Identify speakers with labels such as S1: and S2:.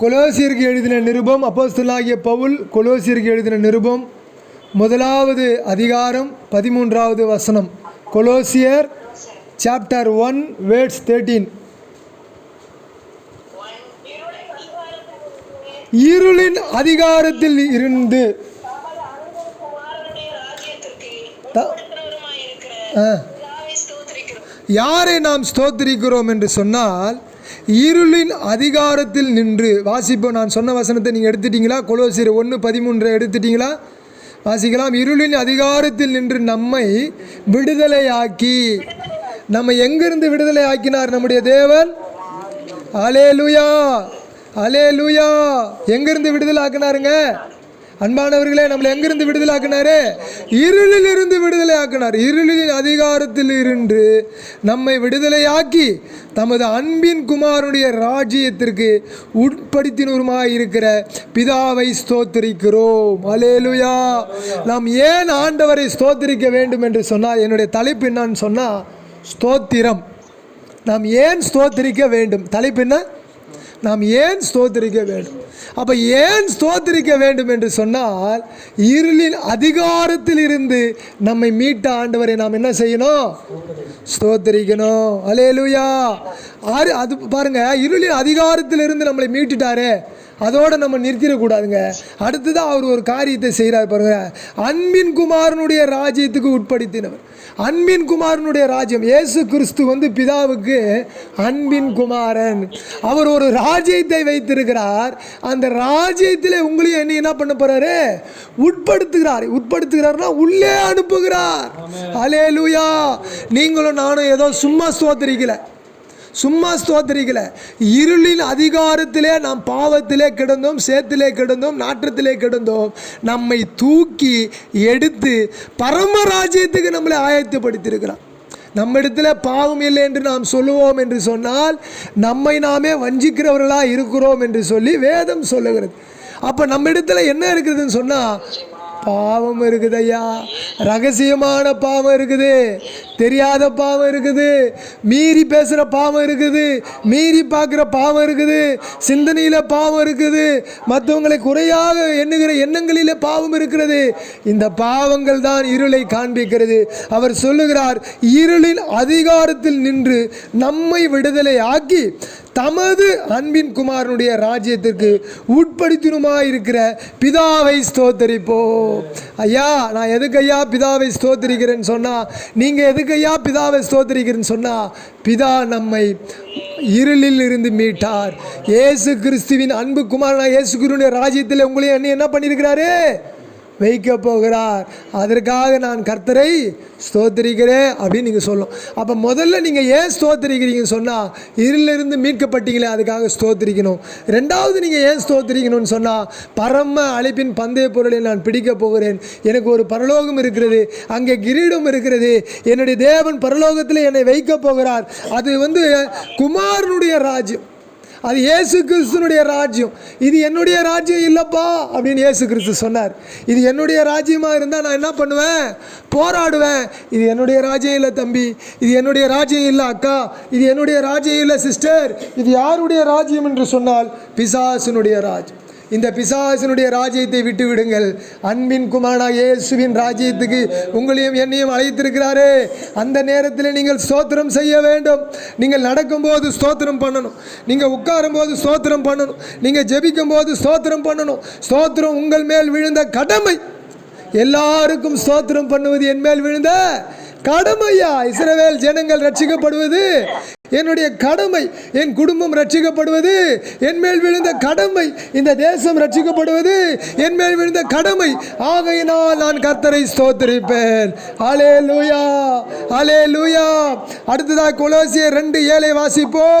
S1: கொலோசியருக்கு எழுதின நிருபம் அப்போஸ்தலாகிய பவுல் கொலோசியருக்கு எழுதின நிருபம் முதலாவது அதிகாரம் பதிமூன்றாவது வசனம் கொலோசியர் சாப்டர் ஒன் வேர்ட்ஸ் தேர்ட்டீன் இருளின் அதிகாரத்தில் இருந்து யாரை நாம் ஸ்தோத்திரிக்கிறோம் என்று சொன்னால் இருளின் அதிகாரத்தில் நின்று வாசிப்போம் நான் சொன்ன வசனத்தை நீங்கள் எடுத்துட்டிங்களா கொலோசியர் ஒன்று பதிமூன்றை எடுத்துட்டிங்களா வாசிக்கலாம் இருளின் அதிகாரத்தில் நின்று நம்மை விடுதலையாக்கி நம்ம எங்கிருந்து விடுதலை ஆக்கினார் நம்முடைய தேவன் அலே லூயா அலே லூயா எங்கிருந்து விடுதலை ஆக்கினாருங்க அன்பானவர்களே நம்மளை எங்கிருந்து விடுதலை ஆக்கினாரு இருளில் இருந்து விடுதலை ஆக்கினார் இருளின் அதிகாரத்தில் இருந்து நம்மை விடுதலையாக்கி தமது அன்பின் குமாரனுடைய ராஜ்யத்திற்கு உட்படுத்தினருமாய் இருக்கிற பிதாவை ஸ்தோத்திரிக்கிறோம் அலேலுயா நாம் ஏன் ஆண்டவரை ஸ்தோத்திரிக்க வேண்டும் என்று சொன்னால் என்னுடைய தலைப்பு என்னன்னு சொன்னால் ஸ்தோத்திரம் நாம் ஏன் ஸ்தோத்திரிக்க வேண்டும் தலைப்பு என்ன நாம் ஏன் ஸ்தோத்திரிக்க வேண்டும் அப்போ ஏன் ஸ்தோத்திரிக்க வேண்டும் என்று சொன்னால் இருளின் அதிகாரத்தில் இருந்து நம்மை மீட்ட ஆண்டவரை நாம் என்ன செய்யணும் ஸ்தோத்திரிக்கணும் அலே லூயா அது பாருங்கள் இருளின் அதிகாரத்தில் இருந்து நம்மளை மீட்டுட்டாரு அதோடு நம்ம நிறுத்திடக்கூடாதுங்க அடுத்ததாக அவர் ஒரு காரியத்தை செய்கிறார் பாருங்கள் அன்பின் குமாரனுடைய ராஜ்யத்துக்கு உட்படுத்தினவர் அன்பின் குமாரனுடைய ராஜ்யம் இயேசு கிறிஸ்து வந்து பிதாவுக்கு அன்பின் குமாரன் அவர் ஒரு ராஜ்யத்தை வைத்திருக்கிறார் அந்த ராஜ்யத்தில் உங்களையும் என்ன என்ன பண்ண போகிறாரு உட்படுத்துகிறார் உட்படுத்துகிறார்னா உள்ளே அனுப்புகிறார் அலே லூயா நீங்களும் நானும் ஏதோ சும்மா சோத்திரிக்கலை சும்மா ஸ்தோத்திரிக்கல இருளின் அதிகாரத்திலே நாம் பாவத்திலே கிடந்தோம் சேத்திலே கிடந்தோம் நாற்றத்திலே கிடந்தோம் நம்மை தூக்கி எடுத்து பரமராஜ்யத்துக்கு நம்மளை ஆயத்தப்படுத்தியிருக்கிறான் இடத்துல பாவம் இல்லை என்று நாம் சொல்லுவோம் என்று சொன்னால் நம்மை நாமே வஞ்சிக்கிறவர்களாக இருக்கிறோம் என்று சொல்லி வேதம் சொல்லுகிறது அப்போ நம்ம இடத்துல என்ன இருக்குதுன்னு சொன்னால் பாவம் இருக்குது ஐயா ரகசியமான பாவம் இருக்குது தெரியாத பாவம் இருக்குது மீறி பேசுகிற பாவம் இருக்குது மீறி பார்க்குற பாவம் இருக்குது சிந்தனையில் பாவம் இருக்குது மற்றவங்களை குறையாக எண்ணுகிற எண்ணங்களில் பாவம் இருக்கிறது இந்த பாவங்கள் தான் இருளை காண்பிக்கிறது அவர் சொல்லுகிறார் இருளின் அதிகாரத்தில் நின்று நம்மை விடுதலை ஆக்கி தமது அன்பின் குமாரனுடைய ராஜ்யத்திற்கு உட்படுத்தினுமா இருக்கிற பிதாவை ஸ்தோத்தரிப்போ ஐயா நான் எதுக்கு ஐயா பிதாவை ஸ்தோத்தரிக்கிறேன்னு சொன்னால் நீங்கள் எதுக்கு இருக்கையா பிதாவை ஸ்தோத்திரிக்கிறேன்னு சொன்னால் பிதா நம்மை இருளில் இருந்து மீட்டார் ஏசு கிறிஸ்துவின் அன்பு குமாரனா இயேசு குருடைய ராஜ்யத்தில் உங்களையும் என்ன பண்ணியிருக்கிறாரு வைக்கப் போகிறார் அதற்காக நான் கர்த்தரை ஸ்தோத்திரிக்கிறேன் அப்படின்னு நீங்கள் சொல்லும் அப்போ முதல்ல நீங்கள் ஏன் ஸ்தோத்திரிக்கிறீங்கன்னு சொன்னால் இருளிலிருந்து மீட்கப்பட்டீங்களே அதுக்காக ஸ்தோத்திரிக்கணும் ரெண்டாவது நீங்கள் ஏன் ஸ்தோத்திரிக்கணும்னு சொன்னால் பரம அழைப்பின் பந்தய பொருளை நான் பிடிக்கப் போகிறேன் எனக்கு ஒரு பரலோகம் இருக்கிறது அங்கே கிரீடம் இருக்கிறது என்னுடைய தேவன் பரலோகத்தில் என்னை வைக்கப் போகிறார் அது வந்து குமாரனுடைய ராஜ்யம் அது ஏசு கிறிஸ்துனுடைய ராஜ்யம் இது என்னுடைய ராஜ்யம் இல்லைப்பா அப்படின்னு ஏசு கிறிஸ்து சொன்னார் இது என்னுடைய ராஜ்யமாக இருந்தால் நான் என்ன பண்ணுவேன் போராடுவேன் இது என்னுடைய ராஜ்யம் இல்லை தம்பி இது என்னுடைய ராஜ்யம் இல்லை அக்கா இது என்னுடைய ராஜ்யம் இல்லை சிஸ்டர் இது யாருடைய ராஜ்யம் என்று சொன்னால் பிசாசினுடைய ராஜ்யம் இந்த பிசாசினுடைய ராஜ்யத்தை விட்டு விடுங்கள் அன்பின் குமாரா இயேசுவின் ராஜ்யத்துக்கு உங்களையும் என்னையும் அழைத்திருக்கிறாரே அந்த நேரத்தில் நீங்கள் ஸ்தோத்திரம் செய்ய வேண்டும் நீங்கள் நடக்கும்போது ஸ்தோத்திரம் பண்ணணும் நீங்கள் உட்காரும்போது ஸ்தோத்திரம் பண்ணணும் நீங்கள் ஜெபிக்கும்போது போது ஸ்தோத்திரம் பண்ணணும் ஸ்தோத்திரம் உங்கள் மேல் விழுந்த கடமை எல்லாருக்கும் ஸ்தோத்திரம் பண்ணுவது என் மேல் விழுந்த கடமையா இஸ்ரவேல் ஜனங்கள் ரட்சிக்கப்படுவது என்னுடைய கடமை என் குடும்பம் ரட்சிக்கப்படுவது என் மேல் விழுந்த கடமை இந்த தேசம் ரட்சிக்கப்படுவது என் மேல் விழுந்த கடமை ஆகையினால் நான் கர்த்தரை ஸ்தோத்திரிப்பேன் அலே லூயா அலே லூயா அடுத்ததாக குலோசிய ரெண்டு ஏழை வாசிப்போம்